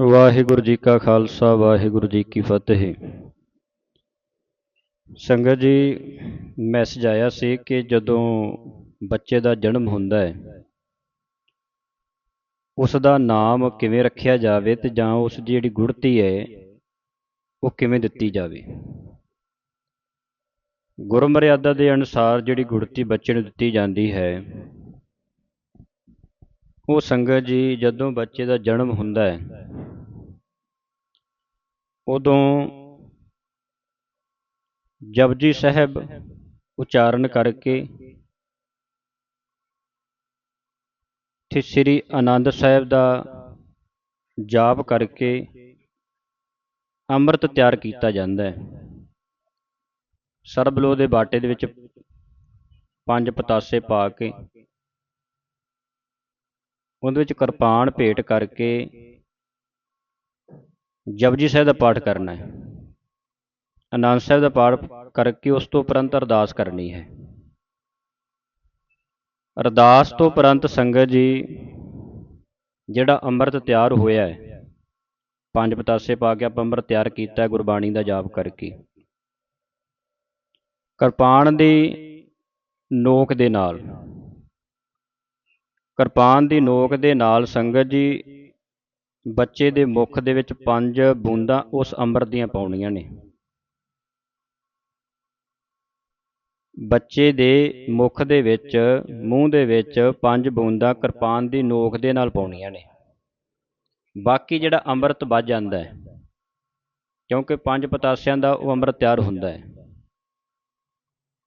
ਵਾਹਿਗੁਰੂ ਜੀ ਕਾ ਖਾਲਸਾ, ਵਾਹਿਗੁਰੂ ਜੀ ਕੀ ਫਤਿਹ। ਸੰਗਤ ਜੀ ਮੈਸੇਜ ਆਇਆ ਸੀ ਕਿ ਜਦੋਂ ਬੱਚੇ ਦਾ ਜਨਮ ਹੁੰਦਾ ਹੈ, ਉਸ ਦਾ ਨਾਮ ਕਿਵੇਂ ਰੱਖਿਆ ਜਾਵੇ ਤੇ ਜਾਂ ਉਸ ਦੀ ਜਿਹੜੀ ਗੁੜਤੀ ਹੈ, ਉਹ ਕਿਵੇਂ ਦਿੱਤੀ ਜਾਵੇ? ਗੁਰਮਰਿਆਦਾ ਦੇ ਅਨੁਸਾਰ ਜਿਹੜੀ ਗੁੜਤੀ ਬੱਚੇ ਨੂੰ ਦਿੱਤੀ ਜਾਂਦੀ ਹੈ, ਉਹ ਸੰਗਤ ਜੀ ਜਦੋਂ ਬੱਚੇ ਦਾ ਜਨਮ ਹੁੰਦਾ ਹੈ ਉਦੋਂ ਜਪਜੀ ਸਾਹਿਬ ਉਚਾਰਨ ਕਰਕੇ ਤੇ ਸ੍ਰੀ ਆਨੰਦ ਸਾਹਿਬ ਦਾ ਜਾਪ ਕਰਕੇ ਅੰਮ੍ਰਿਤ ਤਿਆਰ ਕੀਤਾ ਜਾਂਦਾ ਹੈ। ਸਰਬਲੋ ਦੇ ਬਾਟੇ ਦੇ ਵਿੱਚ ਪੰਜ ਪਤਾਸੇ ਪਾ ਕੇ ਉਹਦੇ ਵਿੱਚ ਕਿਰਪਾਨ ਭੇਟ ਕਰਕੇ ਜਪਜੀ ਸਾਹਿਬ ਦਾ ਪਾਠ ਕਰਨਾ ਹੈ। ਆਨੰਦ ਸਾਹਿਬ ਦਾ ਪਾਠ ਕਰਕੇ ਉਸ ਤੋਂ ਉਪਰੰਤ ਅਰਦਾਸ ਕਰਨੀ ਹੈ। ਅਰਦਾਸ ਤੋਂ ਉਪਰੰਤ ਸੰਗਤ ਜੀ, ਜਿਹੜਾ ਅੰਮ੍ਰਿਤ ਤਿਆਰ ਹੋਇਆ ਹੈ, ਪੰਜ ਪਤਾਸੇ ਪਾ ਕੇ ਆਪਾਂ ਅੰਮ੍ਰਿਤ ਤਿਆਰ ਕੀਤਾ ਗੁਰਬਾਣੀ ਦਾ ਜਾਪ ਕਰਕੇ। ਕਿਰਪਾਨ ਦੀ ਨੋਕ ਦੇ ਨਾਲ, ਕਿਰਪਾਨ ਦੀ ਨੋਕ ਦੇ ਨਾਲ ਸੰਗਤ ਜੀ ਬੱਚੇ ਦੇ ਮੁਖ ਦੇ ਵਿੱਚ ਪੰਜ ਬੂੰਦਾਂ ਉਸ ਅੰਮ੍ਰਿਤ ਦੀਆਂ ਪਾਉਣੀਆਂ ਨੇ। ਬੱਚੇ ਦੇ ਮੁਖ ਦੇ ਵਿੱਚ, ਮੂੰਹ ਦੇ ਵਿੱਚ ਪੰਜ ਬੂੰਦਾਂ ਕਿਰਪਾਨ ਦੀ ਨੋਕ ਦੇ ਨਾਲ ਪਾਉਣੀਆਂ ਨੇ। ਬਾਕੀ ਜਿਹੜਾ ਅੰਮ੍ਰਿਤ ਵੱਜ ਜਾਂਦਾ ਹੈ, ਕਿਉਂਕਿ ਪੰਜ ਪਤਾਸਿਆਂ ਦਾ ਉਹ ਅੰਮ੍ਰਿਤ ਤਿਆਰ ਹੁੰਦਾ ਹੈ।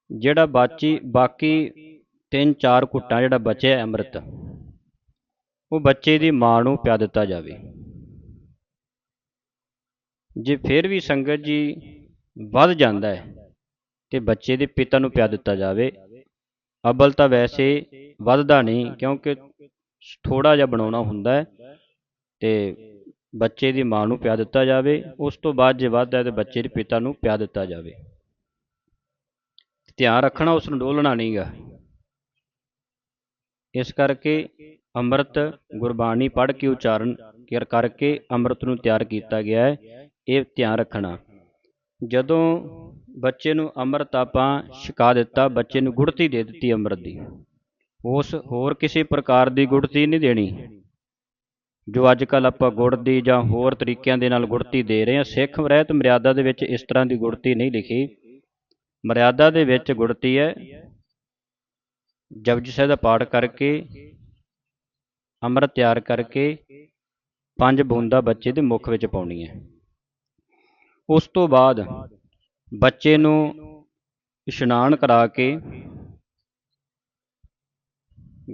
ਜਿਹੜਾ ਬਾਚੀ, ਬਾਕੀ ਤਿੰਨ ਚਾਰ ਘੁੱਟਾਂ ਜਿਹੜਾ ਬਚਿਆ ਅੰਮ੍ਰਿਤ ਉਹ ਬੱਚੇ ਦੀ ਮਾਂ ਨੂੰ ਪਿਆ ਦਿੱਤਾ ਜਾਵੇ। ਜੇ ਫਿਰ ਵੀ ਸੰਗਤ ਜੀ ਵੱਧ ਜਾਂਦਾ ਹੈ ਤੇ ਬੱਚੇ ਦੇ ਪਿਤਾ ਨੂੰ ਪਿਆ ਦਿੱਤਾ ਜਾਵੇ, ਅਬਲ ਤਾਂ ਵੈਸੇ ਵੱਧਦਾ ਨਹੀਂ ਕਿਉਂਕਿ ਥੋੜਾ ਜਿਹਾ ਬਣਾਉਣਾ ਹੁੰਦਾ ਹੈ ਤੇ ਬੱਚੇ ਦੀ ਮਾਂ ਨੂੰ ਪਿਆ ਦਿੱਤਾ ਜਾਵੇ, ਉਸ ਤੋਂ ਬਾਅਦ ਜੇ ਵੱਧਦਾ ਹੈ ਤੇ ਬੱਚੇ ਦੇ ਪਿਤਾ ਨੂੰ ਪਿਆ ਦਿੱਤਾ ਜਾਵੇ। ਧਿਆਨ ਰੱਖਣਾ ਉਸ ਨੂੰ ਡੋਲਣਾ ਨਹੀਂਗਾ ਇਸ ਕਰਕੇ ਅੰਮ੍ਰਿਤ ਗੁਰਬਾਣੀ ਪੜ੍ਹ ਕੇ ਉਚਾਰਨ ਕਰਕੇ ਅੰਮ੍ਰਿਤ ਨੂੰ ਤਿਆਰ ਕੀਤਾ ਗਿਆ ਹੈ, ਇਹ ਧਿਆਨ ਰੱਖਣਾ। ਜਦੋਂ ਬੱਚੇ ਨੂੰ ਅੰਮ੍ਰਿਤ ਆਪਾਂ ਛਕਾ ਦਿੱਤਾ, ਬੱਚੇ ਨੂੰ ਗੁੜਤੀ ਦੇ ਦਿੱਤੀ ਅੰਮ੍ਰਿਤ ਦੀ, ਉਸ ਹੋਰ ਕਿਸੇ ਪ੍ਰਕਾਰ ਦੀ ਗੁੜਤੀ ਨਹੀਂ ਦੇਣੀ। ਜੋ ਅੱਜ ਕੱਲ ਆਪਾਂ ਗੁੜ ਦੀ ਜਾਂ ਹੋਰ ਤਰੀਕਿਆਂ ਦੇ ਨਾਲ ਗੁੜਤੀ ਦੇ ਰਹੇ ਹਾਂ, ਸਿੱਖ ਰਹਿਤ ਮਰਿਆਦਾ ਦੇ ਵਿੱਚ ਇਸ ਤਰ੍ਹਾਂ ਦੀ ਗੁੜਤੀ ਨਹੀਂ ਲਿਖੀ। ਮਰਿਆਦਾ ਦੇ ਵਿੱਚ ਗੁੜਤੀ ਹੈ, ਜਪਜੀ ਸਾਹਿਬ ਦਾ ਪਾਠ ਕਰਕੇ ਅੰਮ੍ਰਿਤ ਤਿਆਰ ਕਰਕੇ ਪੰਜ ਬੂੰਦਾਂ ਬੱਚੇ ਦੇ ਮੁਖ ਵਿੱਚ ਪਾਉਣੀ ਹੈ। ਉਸ ਤੋਂ ਬਾਅਦ ਬੱਚੇ ਨੂੰ ਇਸ਼ਨਾਨ ਕਰਾ ਕੇ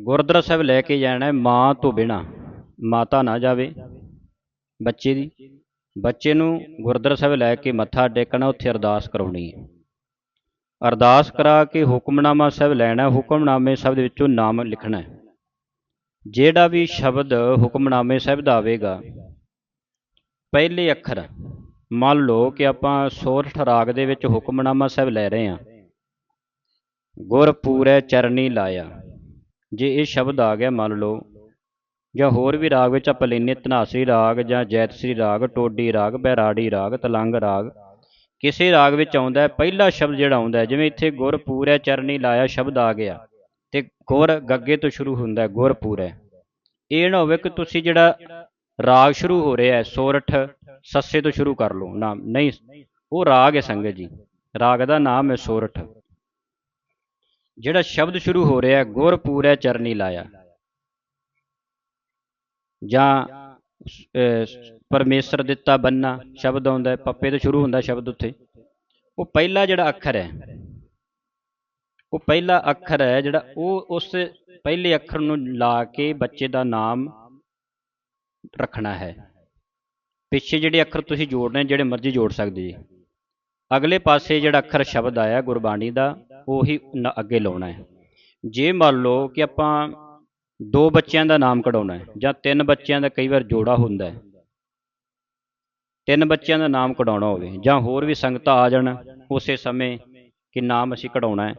ਗੁਰਦੁਆਰਾ ਸਾਹਿਬ ਲੈ ਕੇ ਜਾਣਾ ਹੈ, ਮਾਂ ਤੋਂ ਬਿਨਾ। ਮਾਤਾ ਨਾ ਜਾਵੇ ਬੱਚੇ ਦੀ। ਬੱਚੇ ਨੂੰ ਗੁਰਦੁਆਰਾ ਸਾਹਿਬ ਲੈ ਕੇ ਮੱਥਾ ਟੇਕਣਾ, ਉੱਥੇ ਅਰਦਾਸ ਕਰਾਉਣੀ ਹੈ। ਅਰਦਾਸ ਕਰਾ ਕੇ ਹੁਕਮਨਾਮਾ ਸਾਹਿਬ ਲੈਣਾ, ਹੁਕਮਨਾਮੇ ਸਾਹਿਬ ਦੇ ਵਿੱਚੋਂ ਨਾਮ ਲਿਖਣਾ ਹੈ। ਜਿਹੜਾ ਵੀ ਸ਼ਬਦ ਹੁਕਮਨਾਮੇ ਸਾਹਿਬ ਦਾ ਆਵੇਗਾ, ਪਹਿਲੇ ਅੱਖਰ, ਮੰਨ ਲਓ ਕਿ ਆਪਾਂ ਸੋਰਠ ਰਾਗ ਦੇ ਵਿੱਚ ਹੁਕਮਨਾਮਾ ਸਾਹਿਬ ਲੈ ਰਹੇ ਹਾਂ। ਗੁਰ ਪੂਰੈ ਚਰਨੀ ਲਾਇਆ। ਜੇ ਇਹ ਸ਼ਬਦ ਆ ਗਿਆ, ਮੰਨ ਲਓ, ਜਾਂ ਹੋਰ ਵੀ ਰਾਗ ਵਿੱਚ ਆਪਾਂ ਲੈਨੇ ਤਨਾਸਰੀ ਰਾਗ ਜਾਂ ਜੈਤਸਰੀ ਰਾਗ, ਟੋਡੀ ਰਾਗ, ਬੈਰਾੜੀ ਰਾਗ, ਤਲੰਗ ਰਾਗ, ਕਿਸੇ ਰਾਗ ਵਿੱਚ ਆਉਂਦਾ ਪਹਿਲਾ ਸ਼ਬਦ ਜਿਹੜਾ ਆਉਂਦਾ ਜਿਵੇਂ ਇੱਥੇ ਗੁਰ ਪੂਰੈ ਚਰਨੀ ਲਾਇਆ ਸ਼ਬਦ ਆ ਗਿਆ। ਗੁਰ ਗੱਗੇ ਤੋਂ ਸ਼ੁਰੂ ਹੁੰਦਾ ਹੈ, ਗੁਰ ਹੈ ਇਹ ਨਾ ਹੋਵੇ ਕਿ ਤੁਸੀਂ ਜਿਹੜਾ ਰਾਗ ਸ਼ੁਰੂ ਹੋ ਰਿਹਾ ਹੈ ਸੋਰਠ ਸੱਸੇ ਤੋਂ ਸ਼ੁਰੂ ਕਰ ਲਓ, ਨਾਮ ਨਹੀਂ, ਉਹ ਰਾਗ ਹੈ ਸੰਗਤ ਜੀ। ਰਾਗ ਦਾ ਨਾਮ ਹੈ ਸੋਰਠ ਜਿਹੜਾ ਸ਼ਬਦ ਸ਼ੁਰੂ ਹੋ ਰਿਹਾ ਹੈ, ਗੁਰ ਪੂਰੈ ਚਰਨੀ ਲਾਇਆ। ਜਾਂ ਪਰਮੇਸ਼ਰ ਦਿੱਤਾ ਬੰਨਾ, ਸ਼ਬਦ ਆਉਂਦਾ ਪੱਪੇ ਤੋਂ ਸ਼ੁਰੂ ਹੁੰਦਾ ਸ਼ਬਦ ਉੱਥੇ। ਉਹ ਪਹਿਲਾ ਜਿਹੜਾ ਅੱਖਰ ਹੈ ਉਹ ਪਹਿਲਾ ਅੱਖਰ ਹੈ ਜਿਹੜਾ ਉਹ ਉਸ ਪਹਿਲੇ ਅੱਖਰ ਨੂੰ ਲਾ ਕੇ ਬੱਚੇ ਦਾ ਨਾਮ ਰੱਖਣਾ ਹੈ। ਪਿੱਛੇ ਜਿਹੜੇ ਅੱਖਰ ਤੁਸੀਂ ਜੋੜਨੇ ਜਿਹੜੇ ਮਰਜ਼ੀ ਜੋੜ ਸਕਦੇ ਜੀ। ਅਗਲੇ ਪਾਸੇ ਜਿਹੜਾ ਅੱਖਰ ਸ਼ਬਦ ਆਇਆ ਗੁਰਬਾਣੀ ਦਾ, ਉਹੀ ਅੱਗੇ ਲਾਉਣਾ ਹੈ। ਜੇ ਮੰਨ ਲਓ ਕਿ ਆਪਾਂ ਦੋ ਬੱਚਿਆਂ ਦਾ ਨਾਮ ਕਢਾਉਣਾ ਹੈ ਜਾਂ ਤਿੰਨ ਬੱਚਿਆਂ ਦਾ ਕਈ ਵਾਰ ਜੋੜਾ ਹੁੰਦਾ ਹੈ। ਤਿੰਨ ਬੱਚਿਆਂ ਦਾ ਨਾਮ ਕਢਾਉਣਾ ਹੋਵੇ ਜਾਂ ਹੋਰ ਵੀ ਸੰਗਤਾਂ ਆ ਜਾਣ ਉਸੇ ਸਮੇਂ ਕਿ ਨਾਮ ਅਸੀਂ ਕਢਾਉਣਾ ਹੈ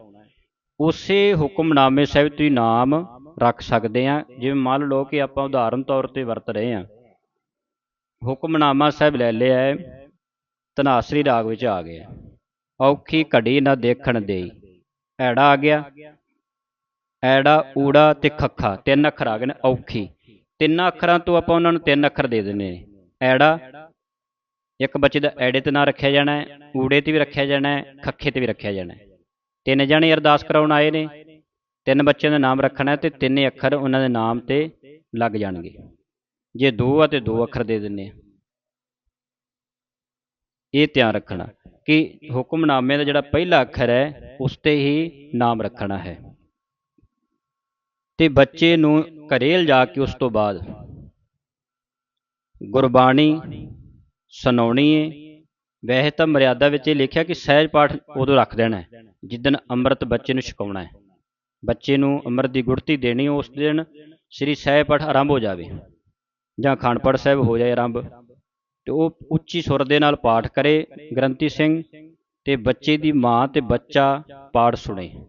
ਉਸੇ ਹੁਕਮਨਾਮੇ ਸਾਹਿਬ ਤੋਂ ਹੀ ਨਾਮ ਰੱਖ ਸਕਦੇ ਹਾਂ। ਜਿਵੇਂ ਮੰਨ ਲਓ ਕਿ ਆਪਾਂ ਉਦਾਹਰਨ ਤੌਰ ਤੇ ਵਰਤ ਰਹੇ ਹਾਂ। ਹੁਕਮਨਾਮਾ ਸਾਹਿਬ ਲੈ ਲਿਆ ਹੈ ਤਨਾਸਰੀ ਰਾਗ ਵਿੱਚ ਆ ਗਿਆ। ਔਖੀ ਘੜੀ ਨਾ ਦੇਖਣ ਦੇਈ। ਐੜਾ ਆ ਗਿਆ। ਐੜਾ, ਊੜਾ ਤੇ ਖੱਖਾ, ਤਿੰਨ ਅੱਖਰ ਆ ਗਏ ਨੇ, ਔਖੀ। ਤਿੰਨਾਂ ਅੱਖਰਾਂ ਤੋਂ ਆਪਾਂ ਉਹਨਾਂ ਨੂੰ ਤਿੰਨ ਅੱਖਰ ਦੇ ਦਿੰਦੇ ਨੇ ਐੜਾ, ਇੱਕ ਬੱਚੇ ਦਾ ਐੜੇ ਤੇ ਨਾ ਰੱਖਿਆ ਜਾਣਾ ਹੈ, ਊੜੇ ਤੇ ਵੀ ਰੱਖਿਆ ਜਾਣਾ ਹੈ, ਖੱਖੇ ਤੇ ਵੀ ਰੱਖਿਆ ਜਾਣਾ ਹੈ। ਤਿੰਨ ਜਣੇ ਅਰਦਾਸ ਕਰਾਉਣ ਆਏ ਨੇ। ਤਿੰਨ ਬੱਚਿਆਂ ਦਾ ਨਾਮ ਰੱਖਣਾ ਹੈ ਤੇ ਤਿੰਨੇ ਅੱਖਰ ਉਹਨਾਂ ਦੇ ਨਾਮ ਤੇ ਲੱਗ ਜਾਣਗੇ। ਜੇ ਦੋ ਆ ਤੇ ਦੋ ਅੱਖਰ ਦੇ ਦਿੰਨੇ ਆ। ਇਹ ਧਿਆਨ ਰੱਖਣਾ ਕਿ ਹੁਕਮਨਾਮੇ ਦਾ ਜਿਹੜਾ ਪਹਿਲਾ ਅੱਖਰ ਹੈ, ਉਸ ਤੇ ਹੀ ਨਾਮ ਰੱਖਣਾ ਹੈ। ਤੇ ਬੱਚੇ ਨੂੰ ਘਰੇ ਲਿਜਾ ਕੇ ਉਸ ਤੋਂ ਬਾਅਦ ਗੁਰਬਾਣੀ ਸੁਣਾਉਣੀ ਹੈ ਵੈਸੇ ਤਾਂ ਮਰਿਆਦਾ ਵਿੱਚ ਇਹ ਲਿਖਿਆ ਕਿ ਸਹਿਜ ਪਾਠ ਉਦੋਂ ਰੱਖ ਦੇਣਾ ਹੈ, ਜਿੱਦਣ ਅੰਮ੍ਰਿਤ ਬੱਚੇ ਨੂੰ ਛਕਾਉਣਾ ਹੈ। ਬੱਚੇ ਨੂੰ ਅੰਮ੍ਰਿਤ ਦੀ ਗੁੜਤੀ ਦੇਣੀ, ਉਸ ਦਿਨ ਸ੍ਰੀ ਸਹਿਜ ਪਾਠ ਆਰੰਭ ਹੋ ਜਾਵੇ ਜਾਂ ਅਖੰਡ ਸਾਹਿਬ ਹੋ ਜਾਏ ਆਰੰਭ। ਤੇ ਉਹ ਉੱਚੀ ਸੁਰ ਦੇ ਨਾਲ ਪਾਠ ਕਰੇ, ਗ੍ਰੰਥੀ ਸਿੰਘ ਤੇ ਬੱਚੇ ਦੀ ਮਾਂ ਤੇ ਬੱਚਾ ਪਾਠ ਸੁਣੇ।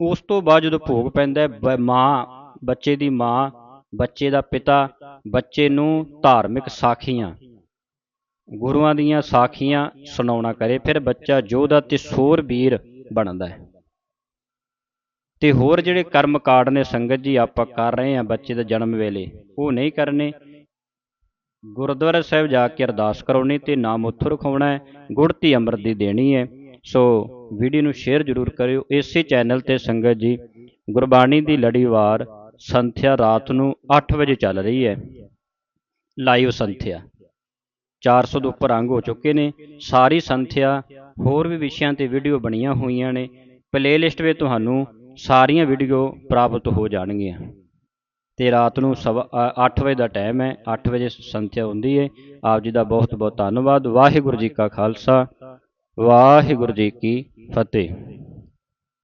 ਉਸ ਤੋਂ ਬਾਅਦ ਜਦੋਂ ਭੋਗ ਪੈਂਦਾ ਬ- ਮਾਂ, ਬੱਚੇ ਦੀ ਮਾਂ, ਬੱਚੇ ਦਾ ਪਿਤਾ, ਬੱਚੇ ਨੂੰ ਧਾਰਮਿਕ ਸਾਖੀਆਂ ਗੁਰੂਆਂ ਦੀਆਂ ਸਾਖੀਆਂ ਸੁਣਾਉਣਾ ਕਰੇ, ਫਿਰ ਬੱਚਾ ਯੋਧਾ ਤੇ ਸੂਰਬੀਰ ਬਣਦਾ ਹੈ। ਤੇ ਹੋਰ ਜਿਹੜੇ ਕਰਮ ਕਾਂਡ ਨੇ, ਸੰਗਤ ਜੀ ਆਪਾਂ ਕਰ ਰਹੇ ਹਾਂ ਬੱਚੇ ਦੇ ਜਨਮ ਵੇਲੇ, ਉਹ ਨਹੀਂ ਕਰਨੇ। ਗੁਰਦੁਆਰਾ ਸਾਹਿਬ ਜਾ ਕੇ ਅਰਦਾਸ ਕਰਾਉਣੀ ਤੇ ਨਾਮ ਉੱਥੋਂ ਰਖਾਉਣਾ ਹੈ ਗੁੜਤੀ ਅੰਮ੍ਰਿਤ ਦੀ ਦੇਣੀ ਹੈ। ਸੋ ਵੀਡੀਓ ਨੂੰ ਸ਼ੇਅਰ ਜ਼ਰੂਰ ਕਰਿਓ। ਇਸੇ ਚੈਨਲ ਤੇ ਸੰਗਤ ਜੀ, ਗੁਰਬਾਣੀ ਦੀ ਲੜੀਵਾਰ ਸੰਥਿਆ ਰਾਤ ਨੂੰ 8 ਵਜੇ ਚੱਲ ਰਹੀ ਹੈ। ਲਾਈਵ ਸੰਥਿਆ। 400 ਤੋਂ ਉੱਪਰ ਅੰਗ ਹੋ ਚੁੱਕੇ ਨੇ। ਸਾਰੀ ਸੰਥਿਆ, ਹੋਰ ਵੀ ਵਿਸ਼ਿਆਂ ਤੇ ਵੀਡੀਓ ਬਣੀਆਂ ਹੋਈਆਂ ਨੇ। ਪਲੇਲਿਸਟ ਵਿੱਚ ਤੁਹਾਨੂੰ ਸਾਰੀਆਂ ਵੀਡੀਓ ਪ੍ਰਾਪਤ ਹੋ ਜਾਣਗੀਆਂ। ਤੇ ਰਾਤ ਨੂੰ ਸਵਾ 8 ਵਜੇ ਦਾ ਟਾਈਮ ਹੈ। 8 ਵਜੇ ਸੰਥਿਆ ਹੁੰਦੀ ਹੈ ਆਪ ਜੀ ਦਾ ਬਹੁਤ ਬਹੁਤ ਧੰਨਵਾਦ। ਵਾਹਿਗੁਰੂ ਜੀ ਕਾ ਖਾਲਸਾ। ਵਾਹਿਗੁਰੂ ਜੀ ਕੀ ਫਤਿਹ।